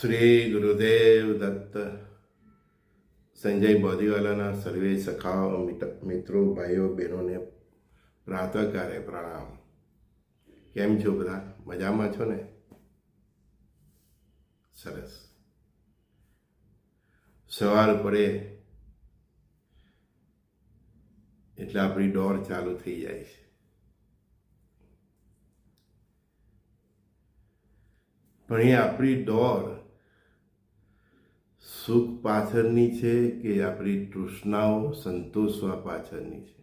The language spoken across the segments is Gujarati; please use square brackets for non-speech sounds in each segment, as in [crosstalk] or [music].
શ્રી ગુરુદેવ દત્ત. સંજય બોધીવાલાના સર્વે સખાઓ મિત્રો, ભાઈઓ, બહેનોને પ્રાતઃકાલે પ્રણામ. કેમ છો બધા? મજામાં છો ને? સરસ. સવાર પડે એટલે આપણી દોડ ચાલુ થઈ જાય છે. પણ એ આપણી દોડ સુખ પાછળની છે કે આપણી તૃષ્ણાઓ સંતોષવા પાછળની છે?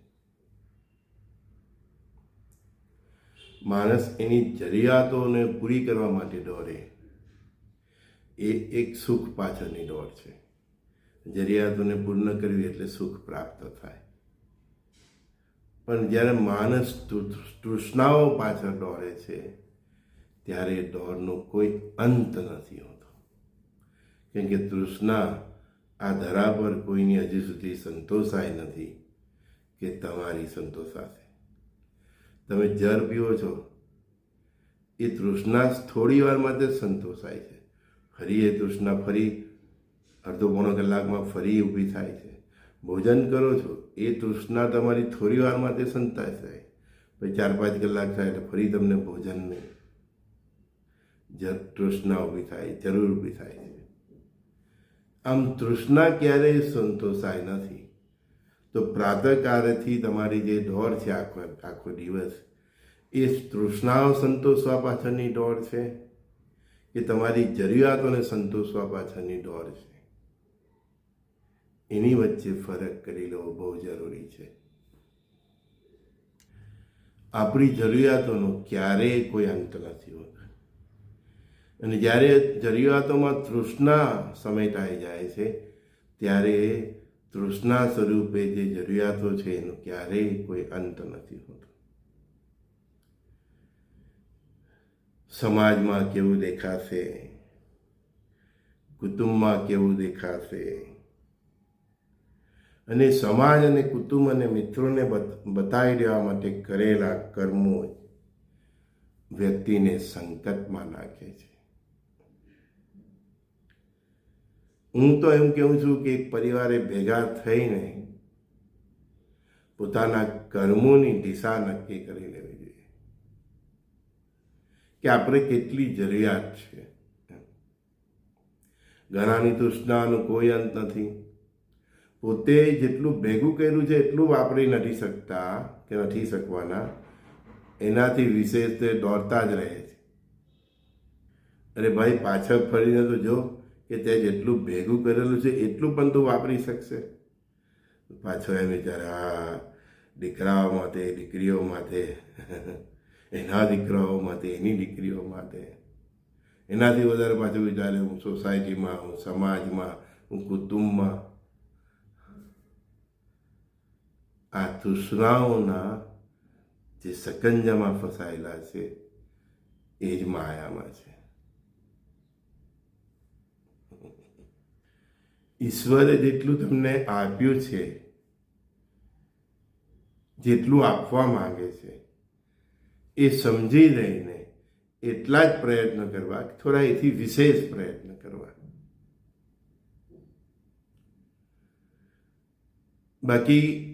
માણસ એની જરૂરિયાતોને પૂરી કરવા માટે દોડે. એ એક સુખ પાછળની દોડ છે. જરૂરિયાતોને પૂર્ણ કરવી એટલે સુખ પ્રાપ્ત થાય. પણ જ્યારે માણસ તૃષ્ણાઓ પાછળ દોડે છે, ત્યારે દોડનો કોઈ અંત નથી હોતો. કેમ કે તૃષ્ણા આ ધરા પર કોઈની હજી સુધી સંતોષાય નથી કે તમારી સંતોષાશે. તમે જર પીવો છો, એ તૃષ્ણા થોડી વાર માટે સંતોષાય છે. ફરી એ તૃષ્ણા ફરી અડધો પોણો કલાકમાં ફરી ઊભી થાય છે. ભોજન કરો છો, એ તૃષ્ણા તમારી થોડી વાર માટે સંતાય થાય પછી ચાર પાંચ કલાક થાય એટલે ફરી તમને ભોજન નહીં. તૃષ્ણા ઊભી થાય, જરૂર ઊભી થાય છે. આમ તૃષ્ણા ક્યારેય સંતોષાય નથી. તો પ્રાતઃકાળથી તમારી જે દોડ છે આખો આખો દિવસ, એ તૃષ્ણાઓ સંતોષવા પાછળની દોડ છે? કે તમારી જરૂરિયાતોને સંતોષવા પાછળની દોડ છે? એની વચ્ચે ફરક કરી લેવો બહુ જરૂરી છે. આપણી જરૂરિયાતોનો ક્યારેય કોઈ અંત નથી હોતો. અને જ્યારે જરૂરિયાતોમાં તૃષ્ણા સમેટાઈ જાય છે, ત્યારે તૃષ્ણા સ્વરૂપે જે જરૂરિયાતો છે, એનો ક્યારેય કોઈ અંત નથી હોતો. સમાજમાં કેવું દેખાશે? કુટુંબમાં કેવું દેખાશે? અને સમાજ અને કુટુંબ અને મિત્રોને બત- બતાવી દેવા માટે કરેલા કર્મો વ્યક્તિને સંકટમાં નાખે છે. હું તો એમ કહું છું કે એક પરિવારે ભેગા થઈને પોતાના કર્મોની દિશા નક્કી કરી લેવી જોઈએ. કે આપણે કેટલી જરૂરિયાત છે. ઘણાની તૃષ્ણાનો કોઈ અંત નથી. પોતે જેટલું ભેગું કર્યું છે એટલું વાપરી નથી શકતા કે નથી શકવાના. એનાથી વિશેષ તે દોડતા જ રહે છે. અરે ભાઈ, પાછળ ફરીને તો જો કે તે જેટલું ભેગું કરેલું છે, એટલું પણ તું વાપરી શકશે. પાછો એમ વિચારે આ દીકરાઓ માટે દીકરીઓ માટે એના દીકરાઓ માટે એની દીકરીઓ માટે એનાથી વધારે પાછું વિચારે, હું સોસાયટીમાં, હું સમાજમાં, હું કુટુંબમાં. આ તૃષ્ણાઓના જે સકંજામાં ફસાયેલા છે, એ જ માયામાં છે. ઈશ્વરે જેટલું તમને આપ્યું છે, જેટલું આપવા માંગે છે, એ સમજી લઈને એટલા જ પ્રયત્ન કરવા થોડા એથી વિશેષ પ્રયત્ન કરવા. બાકી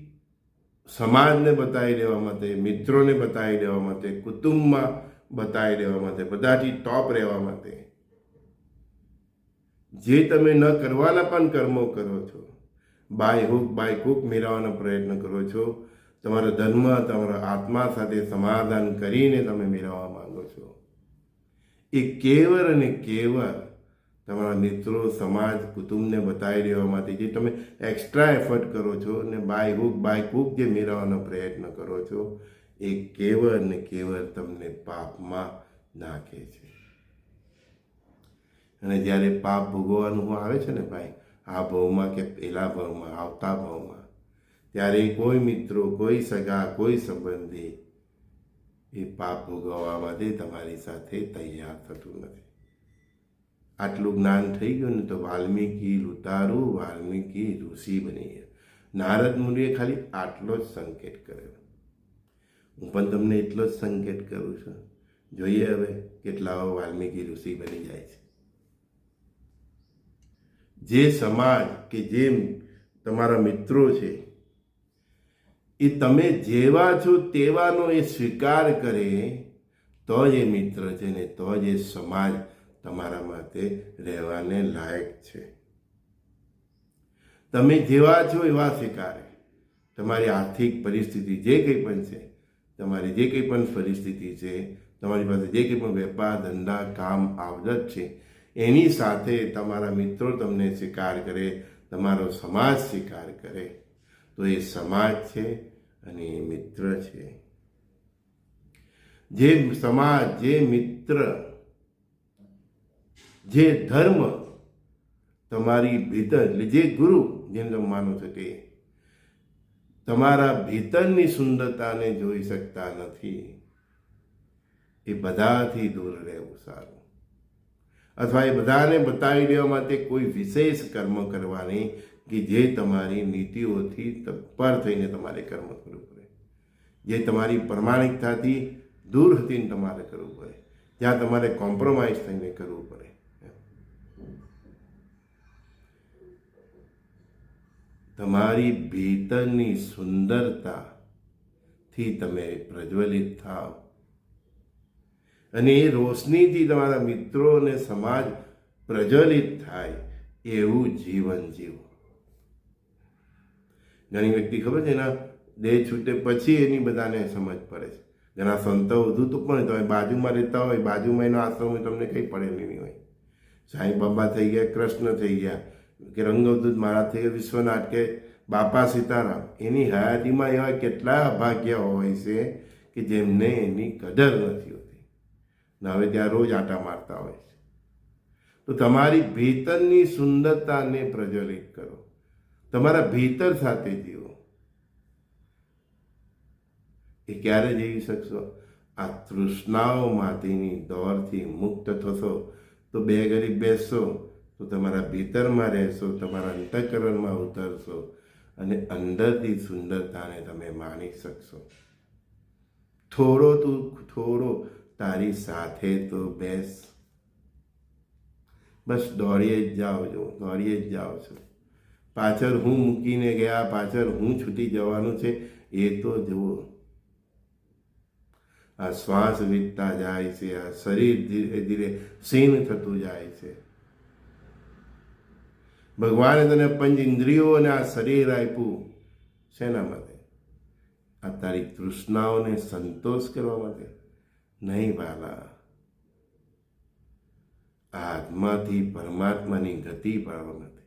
સમાજને બતાવી દેવા માટે, મિત્રોને બતાવી દેવા માટે, કુટુંબમાં બતાવી દેવા માટે, બધાથી ટોપ રહેવા માટે જે તમે ન કરવાના પણ કર્મો કરો છો. બાય હુક, બાય કુક મેળવવાનો પ્રયત્ન કરો છો. તમારો ધર્મ, તમારા આત્મા સાથે સમાધાન કરીને તમે મેળવવા માંગો છો. એ કેવળ અને કેવળ તમારા મિત્રો, સમાજ, કુટુંબને બતાવી દેવા માટે જે તમે એક્સ્ટ્રા એફર્ટ કરો છો અને બાય હુક, બાય કુક જે મેળવવાનો પ્રયત્ન કરો છો, એ કેવળ ને કેવળ તમને પાપમાં નાખે છે. અને જ્યારે પાપ ભોગવવાનું આવે છે ને ભાઈ, આ ભાવમાં કે પહેલા ભાવમાં, આવતા ભાવમાં, ત્યારે કોઈ મિત્રો, કોઈ સગા, કોઈ સંબંધી એ પાપ ભોગવવા માટે તમારી સાથે તૈયાર થતું નથી. આટલું જ્ઞાન થઈ ગયું ને તો વાલ્મીકી લુતારું, વાલ્મીકી ઋષિ બની ગયા નારદ મુનિએ ખાલી આટલો જ સંકેત કર્યો. હું પણ તમને એટલો જ સંકેત કરું છું. જોઈએ હવે કેટલાઓ વાલ્મીકી ઋષિ બની જાય છે. જે સમાજ કે જે તમારા મિત્રો છે, એ તમે જેવા છો તેવાનો એ સ્વીકાર કરે, તો જ એ મિત્ર છે ને તો જ એ સમાજ તમારા માટે રહેવાને લાયક છે. તમે જેવા છો એવા સ્વીકારે. તમારી આર્થિક પરિસ્થિતિ જે કંઈ પણ છે, તમારી જે કંઈ પણ પરિસ્થિતિ છે, તમારી પાસે જે કંઈ પણ વેપાર ધંધા, કામ, આવડત છે એની સાથે તમારા મિત્રો તમને સ્વીકાર કરે, તમારો સમાજ સ્વીકાર કરે. તો એ સમાજ છે અને એ મિત્ર છે. જે સમાજ, જે મિત્ર, જે ધર્મ તમારી ભીતર જે ગુરુ જેને તમે માનો છો કે તમારા ભીતરની સુંદરતાને જોઈ શકતા નથી. એ બધાથી દૂર રહેવું સારું. અથવા એ બધાને બતાવી દેવા માટે કોઈ વિશેષ કર્મ કરવાની કે જે તમારી નીતિઓથી પર થઈને તમારે કર્મ કરવું પડે. જે તમારી પ્રમાણિકતાથી દૂર હતીને તમારે કરવું પડે. જ્યાં તમારે કોમ્પ્રોમાઇઝ થઈને કરવું પડે. તમારી ભીતરની સુંદરતાથી તમે પ્રજ્વલિત થાવ. અને એ રોશનીથી તમારા મિત્રો અને સમાજ પ્રજ્વલિત થાય એવું જીવન જીવો. ઘણી વ્યક્તિ ખબર છે, એના દેહ છૂટે પછી એની બધાને સમજ પડે છે. ઘણા સંતો વધુ તો પણ તમે બાજુમાં રહેતા હોય, બાજુમાં એનો આશ્રમ તમને કંઈ પડેલી નહીં હોય. સાંઈ બાબા થઈ ગયા, કૃષ્ણ થઈ ગયા, કે રંગવદૂત મહારાજ થઈ ગયા, વિશ્વનાથ કે બાપા સીતારામ, એની હયાતીમાં એવા કેટલા અભાગ્ય હોય છે કે જેમને એની કદર નથી હોતી. ને હવે ત્યાં રોજ આટા મારતા હોય છે. તો તમારી ભીતરની સુંદરતાને પ્રજ્વલિત કરો. તમારા ભીતર સાથે જીવો. એ ક્યારે જીવી શકશો? આ તૃષ્ણાઓમાંથીની દોરથી મુક્ત થશો. તો બે ઘડી બેસશો, તો તમારા ભીતરમાં રહેશો, તમારા અંતઃકરણમાં ઉતરશો અને અંદરથી સુંદરતાને તમે માણી શકશો. થોડો તું, થોડો તારી સાથે તો બેસ. બસ દોડીએ જ જાઓ છો, દોડીએ જ જાઓ છો. પાછળ હું મૂકીને ગયા, પાછળ હું છૂટી જવાનું છે, એ તો જુઓ. આ શ્વાસ વીતતા જાય છે, આ શરીર ધીરે ધીરે સીન થતું જાય છે. ભગવાને તને પંચ ઇન્દ્રિયો અને આ શરીર આપ્યું. શેના માટે? આ તારી તૃષ્ણાઓને સંતોષ કરવા માટે? નહીં વાલા. આત્માથી પરમાત્માની ગતિ પાડવા માટે.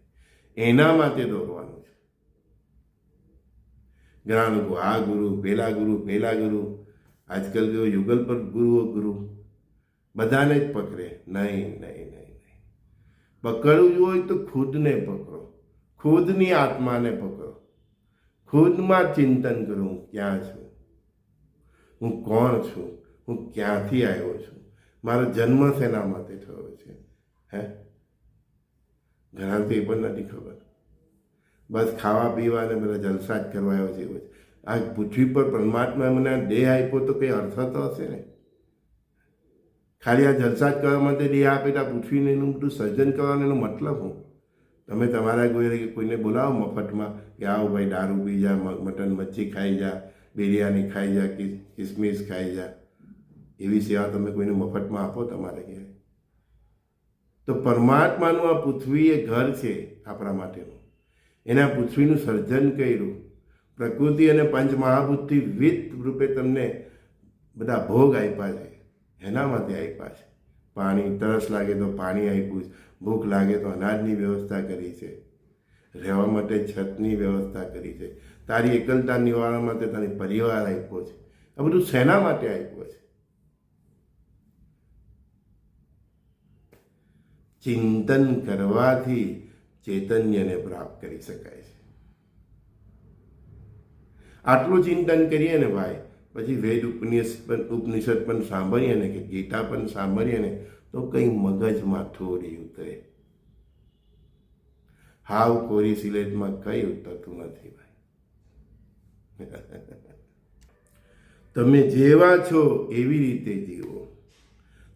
એના માટે દોરવાનું છે. ઘણા લોકો આ ગુરુ, પેલા ગુરુ પેલા ગુરુ, આજકાલ જો યુગલ પર ગુરુઓ ગુરુ. બધાને જ પકડે. નહીં નહીં નહીં નહીં. પકડવું હોય તો ખુદને પકડો. ખુદની આત્માને પકડો. ખુદમાં ચિંતન કરું. ક્યાં છું? હું કોણ છું? હું ક્યાંથી આવ્યો છું? મારો જન્મ શેના માટે થયો છે? હે? ઘણા તો એ પણ નથી ખબર. બસ ખાવા પીવા અને બધા જલસા જ કરવા આવ્યો છે એવું આ પૃથ્વી પર પરમાત્મા મને દેહ આપ્યો તો કંઈ અર્થ તો હશે ને? ખાલી આ જલસા જ કરવા માટે દેહ આપે તો પૃથ્વીને એનું બધું સર્જન કરવાનો એનો મતલબ હું તમે તમારા કોઈ કોઈને બોલાવો મફતમાં કે આવો ભાઈ દારૂ પી જા મટન મચ્છી ખાઈ જા, બિરયાની ખાઈ જા કિસમિસ ખાઈ જા. એવી સેવા તમે કોઈને મફતમાં આપો, તમારે ઘેર. તો પરમાત્માનું આ પૃથ્વી એ ઘર છે આપણા માટેનું. એના પૃથ્વીનું સર્જન કર્યું. પ્રકૃતિ અને પંચમહાભૂતથી વિવિધ રૂપે તમને બધા ભોગ આપ્યા છે. એના માટે આપ્યા છે. પાણી, તરસ લાગે તો પાણી આપ્યું ભૂખ લાગે તો અનાજની વ્યવસ્થા કરી છે. રહેવા માટે છતની વ્યવસ્થા કરી છે. તારી એકલતા નિવારણ માટે તારી પરિવાર આપ્યો છે. આ બધું શેના માટે આપ્યો છે? ચિંતન કરવાથી ચૈતન્યને પ્રાપ્ત કરી શકાય છે. આટલું ચિંતન કરીએ ને ભાઈ, પછી વેદ ઉપનિષદ ઉપનિષદ પણ સાંભળીએ ને કે ગીતા પણ સાંભળીએ ને, તો કંઈ મગજમાં થોડી ઉતરે. હાવ કોરી સિલેટમાં કંઈ ઉતરતું નથી ભાઈ. [laughs] તમે જેવા છો એવી રીતે જીવો.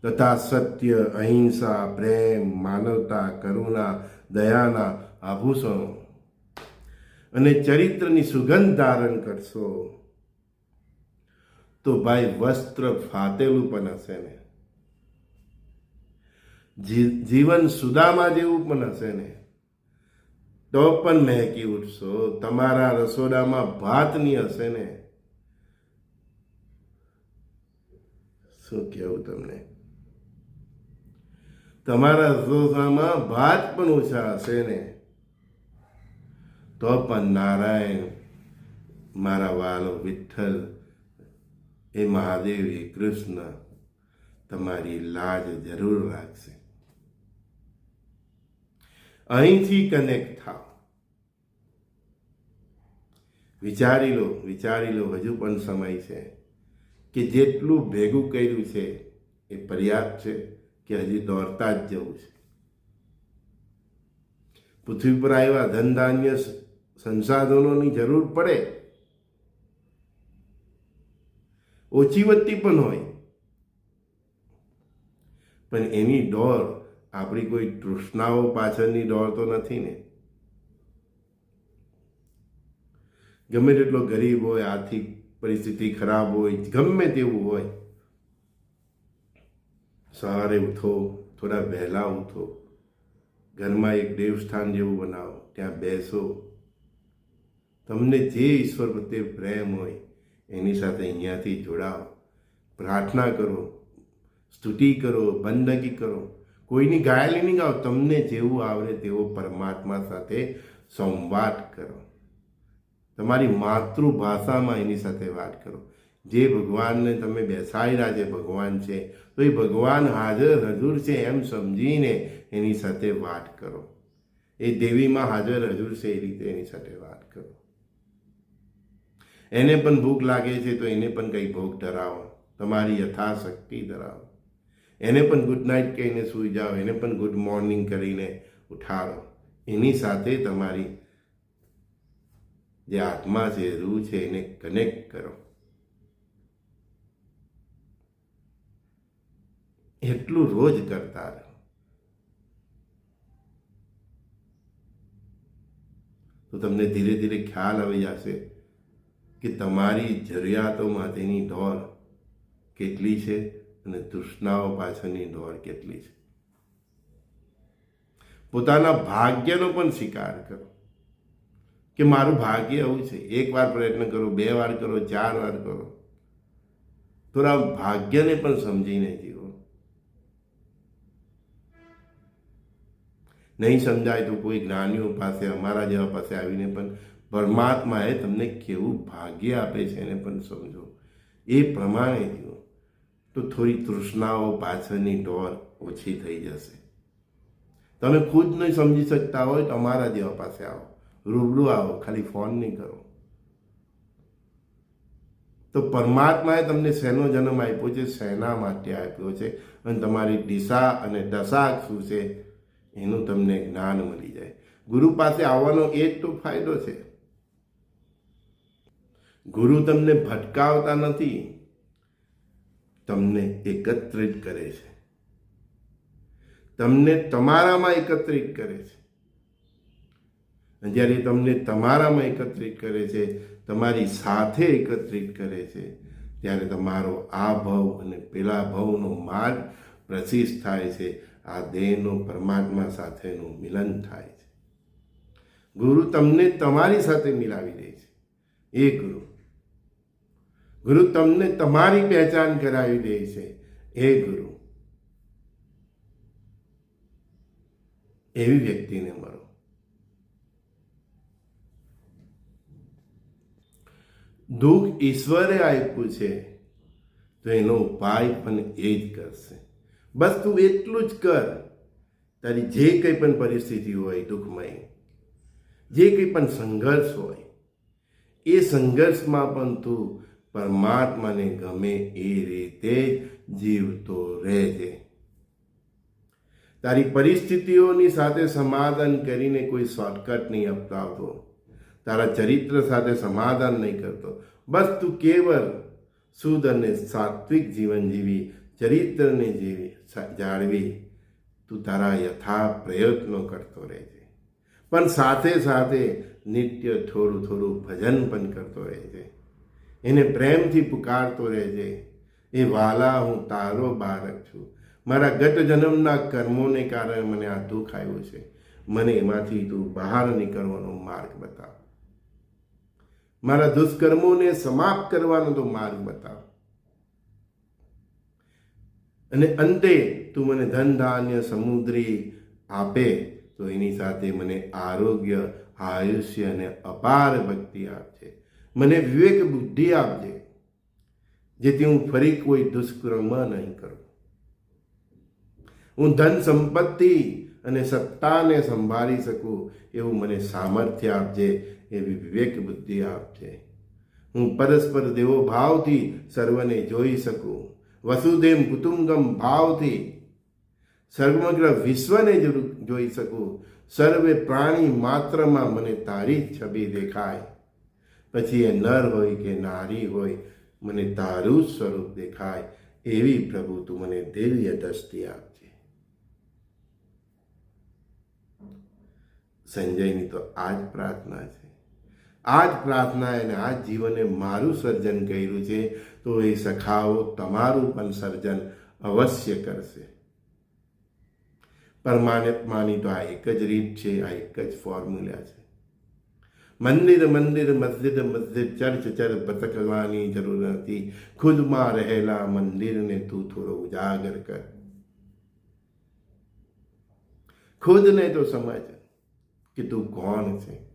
તથા સત્ય, અહિંસા, પ્રેમ, માનવતા, કરુણા, દયાના આભૂષણો. અને ચરિત્રની સુગંધ ધારણ કરશો તો ભાઈ વસ્ત્ર ફાટેલું પણ હશે ને. જીવન સુદામા જેવું પણ હશે ને. તો પણ મહેકી ઉઠશો. તમારા રસોડામાં ભાતની હશે ને. શું કહેવું તમને? તમારા રસોડામાં ભાત પણ ઓછા હશે ને? તો પણ નારાયણ, મારા વાલો વિઠ્ઠલ, એ મહાદેવ, એ કૃષ્ણ, તમારી લાજ જરૂર રાખશે. અહીંથી કનેક્ટ થાવ વિચારી લો વિચારી લો, હજુ પણ સમય છે કે જેટલું ભેગું કર્યું છે એ પર્યાપ્ત છે. કે હજી દોડતા જ જવું છે પૃથ્વી પર આવ્યા ધન ધાન્ય સંસાધનોની જરૂર પડે. ઓછી વધતી પણ હોય. પણ એની દોડ આપણી કોઈ તૃષ્ણાઓ પાછળની દોડ તો નથી ને. ગમે તેટલો ગરીબ હોય, આર્થિક પરિસ્થિતિ ખરાબ હોય, ગમે તેવું હોય સવારે ઉઠો, થોડા વહેલા ઉઠો. ઘરમાં એક દેવસ્થાન જેવું બનાવો, ત્યાં બેસો. તમને જે ઈશ્વર પ્રત્યે પ્રેમ હોય, એની સાથે અહીંયાથી જોડાઓ. પ્રાર્થના કરો, સ્તુતિ કરો, બંદગી કરો. કોઈની ગાયલી નહીં ગાઓ, તમને જેવું આવડે તેવો પરમાત્મા સાથે સંવાદ કરો. તમારી માતૃભાષામાં એની સાથે વાત કરો. જે ભગવાનને તમે બેસાડ્યા જે ભગવાન છે, તો એ ભગવાન હાજર હજુર છે એમ સમજીને એની સાથે વાત કરો. એ દેવીમાં હાજર હજુર છે એ રીતે એની સાથે વાત કરો. એને પણ ભૂખ લાગે છે તો એને પણ કંઈ ભોગ ધરાવો. તમારી યથાશક્તિ ધરાવો. એને પણ ગુડ નાઇટ કહીને સૂઈ જાઓ. એને પણ ગુડ મોર્નિંગ કરીને ઉઠાડો. એની સાથે તમારી જે આત્મા છે રૂહ છે, એને કનેક્ટ કરો. એટલું રોજ કરતા રહો. તો તમને ધીરે ધીરે ખ્યાલ આવી જશે કે તમારી જરૂરિયાતો માટેની દોડ કેટલી છે અને તૃષ્ણાઓ પાછળની દોડ કેટલી છે. પોતાના ભાગ્યનો પણ સ્વીકાર કરો કે મારું ભાગ્ય આવું છે. એક વાર પ્રયત્ન કરો, બે વાર કરો, ચાર વાર કરો. થોડા ભાગ્યને પણ સમજીને જીવો. નહીં સમજાય તો કોઈ જ્ઞાનીઓ પાસે, અમારા જેવા પાસે આવીને પણ પરમાત્માએ તમને કેવું ભાગ્ય આપે છે એને પણ સમજો. એ પ્રમાણે જીવો તો થોડી તૃષ્ણાઓ પાછળની ડોર ઓછી થઈ જશે. તમે ખુદ નહીં સમજી શકતા હોય તો અમારા જેવા પાસે આવો. રૂબરૂ આવો, ખાલી ફોન નહીં કરો. તો પરમાત્માએ તમને શેનો જન્મ આપ્યો છે? શેના માટે આપ્યો છે? અને તમારી દિશા અને દશા શું છે? એનું તમને જ્ઞાન મળી જાય. ગુરુ પાસે આવવાનો એ જ તો ફાયદો છે. ગુરુ તમને ભટકાવતા નથી. તમને એકત્રિત કરે છે. તમને તમારામાં એકત્રિત કરે છે. જ્યારે તમને તમારામાં એકત્રિત કરે છે, તમારી સાથે એકત્રિત કરે છે, ત્યારે તમારો આ ભવ અને પેલા ભવનો માર્ગ પ્રશિષ્ટ થાય છે. આ દેહનો પરમાત્મા સાથેનું મિલન થાય છે. ગુરુ તમને તમારી સાથે મિલાવી દે છે. એ ગુરુ. ગુરુ તમને તમારી પહેચાન કરાવી દે છે. એ ગુરુ. એવી વ્યક્તિને મળો. દુઃખ ઈશ્વરે આપ્યું છે, તો એનો ઉપાય પણ એ જ કરશે. બસ તું એટલું જ કર. તારી જે કંઈ પણ પરિસ્થિતિ હોય દુઃખમય, જે કંઈ પણ સંઘર્ષ હોય, એ સંઘર્ષમાં પણ તું પરમાત્માને ગમે એ રીતે જીવતો રહેજે. તારી પરિસ્થિતિઓની સાથે સમાધાન કરીને કોઈ શોર્ટકટ નહીં અપનાવતો. તારા ચરિત્ર સાથે સમાધાન નહીં કરતો. બસ તું કેવળ શુદ્ધ અને સાત્વિક જીવન જીવી, ચરિત્રને જીવી જાળવી તું તારા યથા પ્રયત્નો કરતો રહેજે. પણ સાથે સાથે નિત્ય થોડું થોડું ભજન પણ કરતો રહેજે. એને પ્રેમથી પુકારતો રહેજે. એ વાલા, હું તારો બાળક છું. મારા ગત જન્મના કર્મોને કારણે મને આ દુઃખ આવ્યું છે. મને એમાંથી તું બહાર નીકળવાનો માર્ગ બતાવ. મારા દુષ્કર્મોને સમાપ્ત કરવાનો તો માર્ગ બતાવ. અને અંતે તું મને ધન ધાન્ય સમુદ્રી આપે, તો એની સાથે મને આરોગ્ય, આયુષ્ય અને અપાર ભક્તિ આપજે. મને વિવેક બુદ્ધિ આપજે, જેથી હું ફરી કોઈ દુષ્કર્મ નહીં કરું. હું ધન સંપત્તિ અને સત્તાને સંભાળી શકું એવું મને સામર્થ્ય આપજે, એવી વિવેક બુદ્ધિ આપજે. હું પરસ્પર દેવો ભાવથી સર્વને જોઈ શકું. વસુદેવ કુટુંબમ ભાવથી સમગ્ર વિશ્વને જોઈ શકું. સર્વે પ્રાણી માત્રમાં મને તારી જ છબી દેખાય. પછી એ નર હોય કે નારી હોય, મને તારું જ સ્વરૂપ દેખાય. એવી પ્રભુ તું મને દિવ્ય દ્રષ્ટિ આપજે. સંજયની તો આ જ પ્રાર્થના છે. આ જ પ્રાર્થના અને આ જ જીવને મારું સર્જન કર્યું છે, તો એ સખાઓ તમારું પણ સર્જન અવશ્ય કરશે. પરમાત્માની તો આ એક જ રીત છે, આ એક જ ફોર્મ્યુલા છે. મંદિર મંદિર, મસ્જિદ મસ્જિદ, ચર્ચ ચર્ચ ભટકવાની જરૂર નથી. ખુદમાં રહેલા મંદિરને તું થોડો ઉજાગર કર. ખુદને તો સમજ કે તું કોણ છે?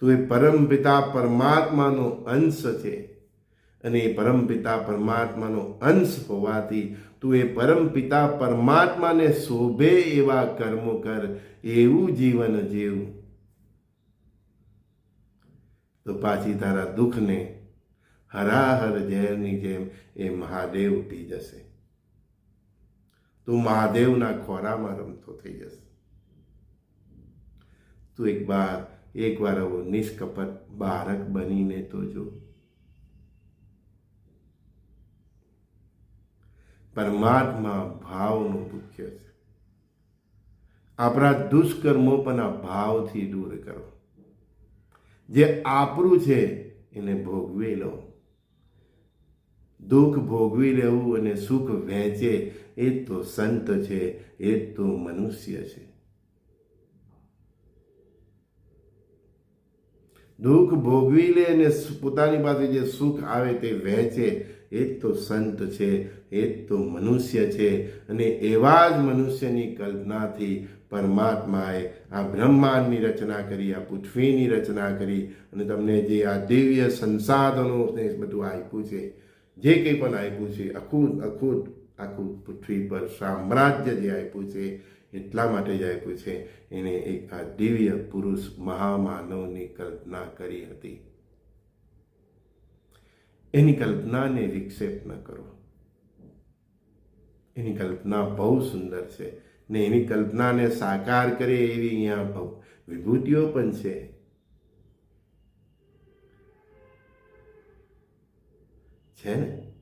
તું એ પરમપિતા પરમાત્માનો અંશ છે. અને એ પરમપિતા પરમાત્માનો અંશ હોવાથી તું એ પરમપિતા પરમાત્માને શોભે એવા કર્મો કર, એવું જીવન જીવ. તો પાછી તારા દુઃખને હરાહર ઝેરની જેમ એ મહાદેવ ઉઠી જશે. તું મહાદેવના ખોરામાં રમતો થઈ જશે. તું એક બાર એકવાર આવો, નિષ્કપટ બાળક બનીને તો જો. પરમાત્મા ભાવનું મુખ્ય છે. આપણા દુષ્કર્મો પણ આ ભાવથી દૂર કરો. જે આપણું છે, એને ભોગવી લો. દુઃખ ભોગવી લેવું અને સુખ વહેંચે, એ તો સંત છે, એ તો મનુષ્ય છે. દુઃખ ભોગવી લે અને પોતાની પાસે જે સુખ આવે તે વહેંચે. એ જ તો સંત છે એ જ તો મનુષ્ય છે અને એવા જ મનુષ્યની કલ્પનાથી પરમાત્માએ આ બ્રહ્માંડની રચના કરી, આ પૃથ્વીની રચના કરી અને તમને જે આ દિવ્ય સંસાધનો બધું આપ્યું છે, જે કંઈ પણ આપ્યું છે, આખું આખું આખું પૃથ્વી પર સામ્રાજ્ય જે આપ્યું છે એટલા માટે જ આપ્યું છે. એને એક આ દિવ્ય પુરુષ મહામાનવની કલ્પના કરી હતી. એની કલ્પનાને વિક્ષેપ ન કરો. એની કલ્પના બહુ સુંદર છે ને એની કલ્પનાને સાકાર કરે એવી અહીંયા વિભૂતિઓ પણ છે. છે ને?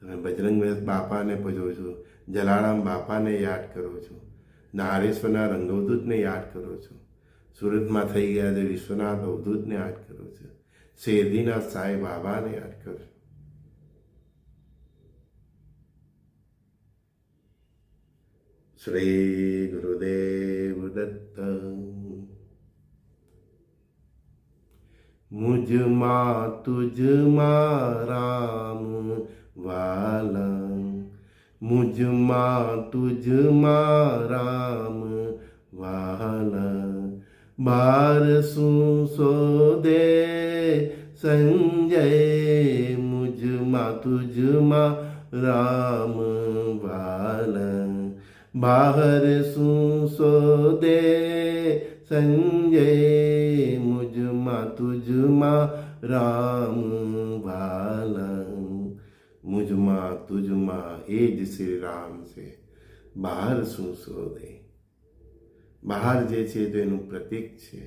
તમે બજરંગ બાપાને ભજો છો, જલારામ બાપાને યાદ કરો છો. નારેશ્વરના રંગવદૂતને યાદ કરો છો. સુરતમાં થઈ ગયા છે વિશ્વનાથ અવધૂતને યાદ કરો છો. શેરદીના સાંઈ બાબાને યાદ કરો શ્રી ગુરુદેવ દત્ત. મુજમાં તુજમાં રામ વાલા મુજમાં તુજમાં રામ વાલા બાર શું સોદે સંજય મુજમાં તુજમાં રામ વાલા બહાર શું સોદે સંજય મુજમાં તુજમાં રામ મુજમાં તુજમાં એ જ શ્રી રામ છે બહાર શું શોધે બહાર જે છે તો એનું પ્રતીક છે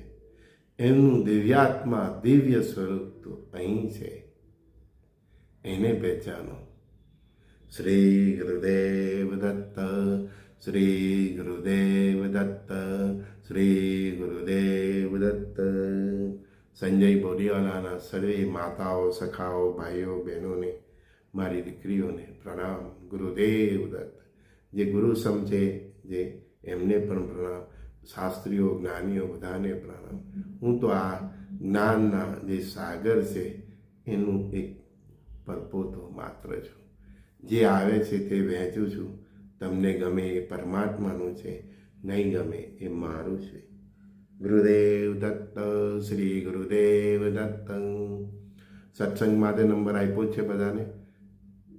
એમનું દિવ્યાત્મા દિવ્ય સ્વરૂપ તો અહીં છે એને પહેચાનો શ્રી ગુરુદેવ દત્ત શ્રી ગુરુદેવ દત્ત શ્રી ગુરુદેવ દત્ત સંજય બોરીવાલાના સર્વે માતાઓ સખાઓ ભાઈઓ બહેનોને મારી દીકરીઓને પ્રણામ. ગુરુદેવ દત્ત. જે ગુરુ સમજે જે એમને પણ પ્રણામ. શાસ્ત્રીઓ, જ્ઞાનીઓ બધાને પ્રણામ. હું તો આ જ્ઞાનના જે સાગર છે, એનું એક પરપોતો માત્ર છું. જે આવે છે તે વહેંચું છું. તમને ગમે એ પરમાત્માનું છે, નહીં ગમે એ મારું છે. ગુરુદેવ દત્ત, શ્રી ગુરુદેવ દત્ત. સત્સંગ માટે નંબર આપ્યો છે બધાને.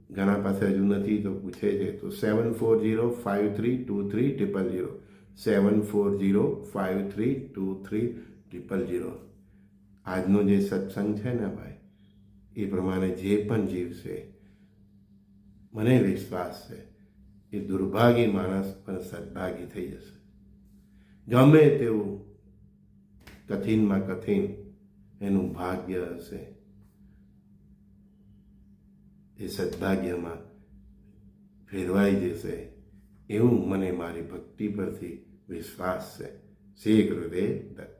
ઘણા પાસે હજુ નથી, તો પૂછે છે. તો seven four zero five three two three triple zero seven four zero five three two three triple zero આજનો જે સત્સંગ છે ને ભાઈ, એ પ્રમાણે જે પણ જીવશે મને વિશ્વાસ છે, એ દુર્ભાગી માણસ પણ સદભાગી થઈ જશે. ગમે તેવું કઠિનમાં કઠિન એનું ભાગ્ય હશે. એ સદભાગ્યમાં ફેરવાઈ જશે એવું મને મારી ભક્તિ પરથી વિશ્વાસ છે. શ્રી ગુરુદેવ દત્ત.